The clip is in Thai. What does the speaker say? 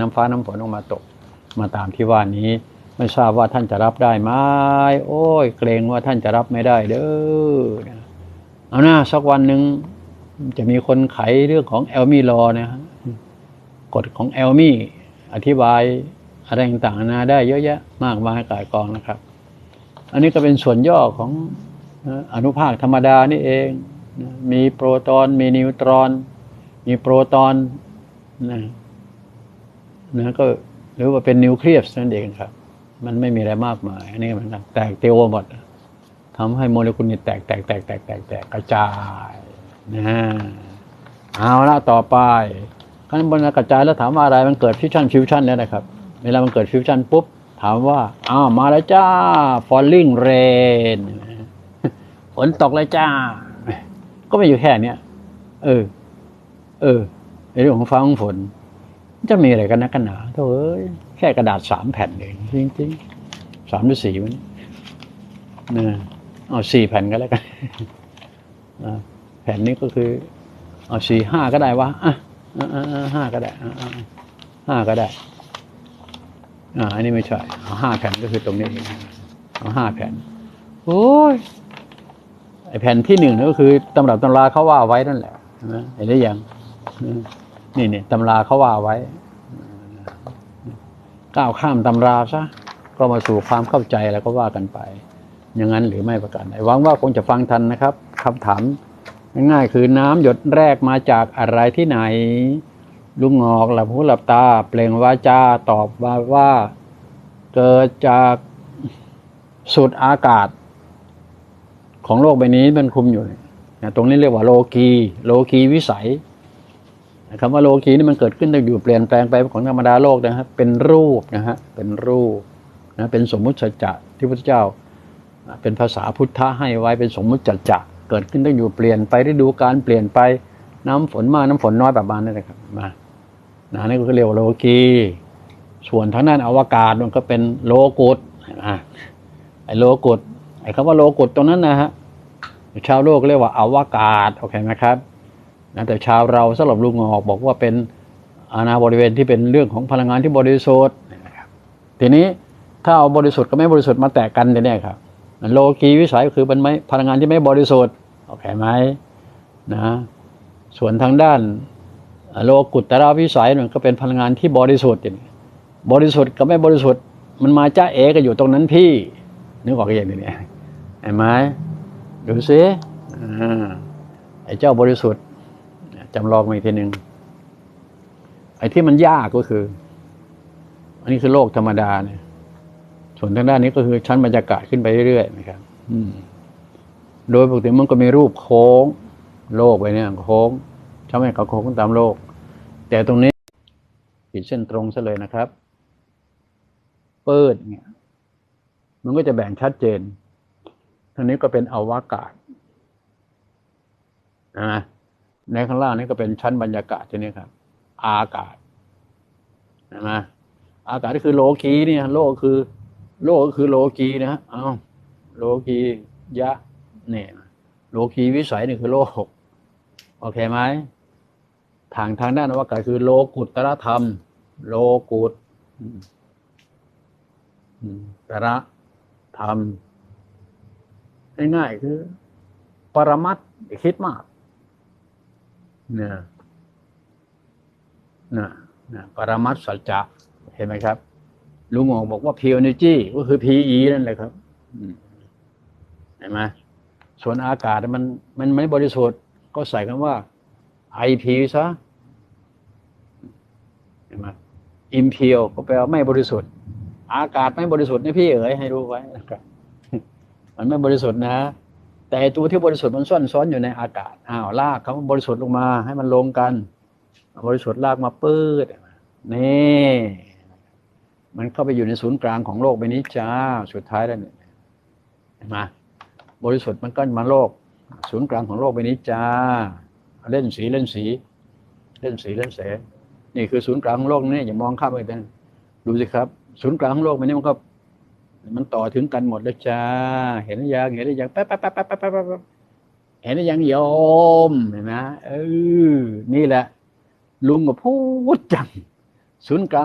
น้ำฟ้าน้ำฝนออกมาตก มาตามที่ว่านี้ ไม่ทราบว่าท่านจะรับได้ไหมโอ้ย เกรงว่าท่านจะรับไม่ได้เด้อเอาหน้าสักวันหนึ่งจะมีคนไขเรื่องของเอลมี่รอนะฮะกฎของเอลมี่อธิบายอะไรต่างๆนาได้เยอะแยะมากมายกายกองนะครับ อันนี้ก็เป็นส่วนย่อของอนุภาคธรรมดานี่เอง มีโปรตอน มีนิวตรอน มีโปรตอนนะ นะก็หรือว่าเป็นนิวเคลียสนั่นเองครับ มันไม่มีอะไรมากมาย อันนี้มันแตกเตียวหมดทำให้โมเลกุลนี่แตกแตกแตกแตกแตกแตกกระจายนะเอาละต่อไปขั้นบนกระจายแล้วถามว่าอะไรมันเกิดฟิวชั่นฟิวชั่นแล้วนะครับ เวลามันเกิดฟิวชั่นปุ๊บ ถามว่าอ้าวมาแล้วจ้า falling rain ฝนตกเลยจ้า ก็ไม่อยู่แค่เนี้ยเออ เออในเรื่องของฟ้าของฝน จะมีอะไรกันนักกันหนาเอ้ยแค่กระดาษสามแผ่นเองจริงๆสามหรือสี่มันนะเอาสี่แผ่นก็แล้วกันแผ่นนี้ก็คือ เอาสี่ห้าก็ได้วะอะอะห้าก็ได้ห้าก็ได้ อ่า อันนี้ไม่ใช่เอาห้าแผ่นก็คือตรงนี้เองเอาห้าแผ่นโอ้ยไอแผ่นที่หนึ่งนั่นก็คือตำรับตำราเขาว่าไว้นั่นแหละนไหมเห็นได้ยัง นี่นี่ตำราเขาว่าไว้ ก้าวข้ามตำราซะก็มาสู่ความเข้าใจแล้วก็ว่ากันไป อย่างนั้นหรือไม่ประการใดหวังว่าคงจะฟังทันนะครับคำถามง่ายๆคือน้ำหยดแรกมาจากอะไรที่ไหน ลุงงอกหลับหูหลับตา เปล่งวาจาตอบมาว่าเกิดจากสุดอากาศ ของโลกใบนี้มันคุมอยู่ตรงนี้เรียกว่าโลกี โลกีวิสัย คำว่าโลกีนี่มันเกิดขึ้นอยู่เปลี่ยนแปลงไปของธรรมดาโลกนะครับเป็นรูปนะฮะเป็นรูปนะเป็นสมมุติสัจจะที่พระเจ้า เป็นภาษาพุทธะให้ไว้เป็นสมมุติจัจจะเกิดขึ้นต้องอยู่เปลี่ยนไปฤดูการเปลี่ยนไปน้ำฝนมากน้ำฝนน้อยแบบนั้นนั่นแหละครับมานะนี่ก็เรียกว่าโลกีส่วนทางด้านอวกาศมันก็เป็นโลกุตอะไอ้โลกุตไอ้คำว่าโลกุตตรงนั้นนะฮะชาวโลกเรียกว่าอวกาศโอเคไหมครับ นะแต่ชาวเราสำหรับลุงออกบอกว่าเป็นอาณาบริเวณที่เป็นเรื่องของพลังงานที่บริสุทธิ์ทีนี้ถ้าเอาบริสุทธิ์กับไม่บริสุทธิ์มาแตกกันเนี่ยครับโลกีวิสัยก็คือเป็นไม่พลังงานที่ไม่บริสุทธิ์โอเคไหมนะส่วนทางด้านโลกุตตระวิสัยมันก็เป็นพลังงานที่บริสุทธิ์อย่างนี้บริสุทธิ์กับไม่บริสุทธิ์ มันมาจ้าเอกันอยู่ตรงนั้นพี่นึกออกอย่างนี้เนี่ยเห็นไหมดูสิไอ้เจ้าบริสุทธิ์ จำลองมาอีกทีหนึ่งไอ้ที่มันยากก็คือ อันนี้คือโลกธรรมดาเนี่ย ส่วนทางด้านนี้ก็คือชั้นบรรยากาศขึ้นไปเรื่อยๆนะครับ อืม โดยปกติมันก็มีรูปโค้ง โลกไปเนี่ยโค้งใช่ไหมเขาโค้งตามโลก แต่ตรงนี้ขีดเส้นตรงซะเลยนะครับ เปิดเนี่ย มันก็จะแบ่งชัดเจนทางนี้ก็เป็นอวกาศนะ ในข้างล่างนี้ก็เป็นชั้นบรรยากาศใช่ไหมครับ อากาศนะอากาศก็คือโลกีเนี่ย โลกคือ โลกก็คือโลกีนะฮะเอาโลกียะเนี่ยโลกีวิสัยนี่คือโลกโอเคไหมทางทางด้านอวกาศคือโลกุตรธรรม โลกุตตระธรรมง่ายๆคือ ปรมัตคิดมาก เนี่ยนะนะปรมัตสัจจะเห็นไหมครับลุงหงบอกว่า pure energy ก็คือ PE นั่นแหละครับเห็นไหมส่วนอากาศมัน มันไม่บริสุทธิ์ ก็ใส่คำว่า IP ซะเห็นไหม impure ก็แปลว่าไม่บริสุทธิ์ อากาศไม่บริสุทธิ์นี่พี่เอ๋ยให้รู้ไว้นะครับมันไม่บริสุทธิ์นะ แต่ตัวที่บริสุทธิ์มันซ่อนซ้อนอยู่ในอากาศอ้าวลากเขาบริสุทธิ์ลงมาให้มันลงกัน บริสุทธิ์ลากมาปื้ดนี่มันเข้าไปอยู่ในศูนย์กลางของโลกใบนี้จ้าสุดท้ายแล้วเนี่ยเห็นไหมบริสุทธิ์มันก็มาโลก ศูนย์กลางของโลกใบนี้จ้าเล่นสีเล่นสี เล่นสีเล่นแสงนี่คือศูนย์กลางของโลกนี่อย่ามองข้ามไปเป็นดูสิครับ ศูนย์กลางของโลกใบนี้มันก็ มันต่อถึงกันหมดแล้วจ้า เห็นหรือยังเห็นหรือยังแป๊บแป๊บแป๊บแป๊บแป๊บแป๊บแป๊บเห็นหรือยังโยมเห็นไหมเออนี่แหละ ลุงก็พูดจังศูนย์กลาง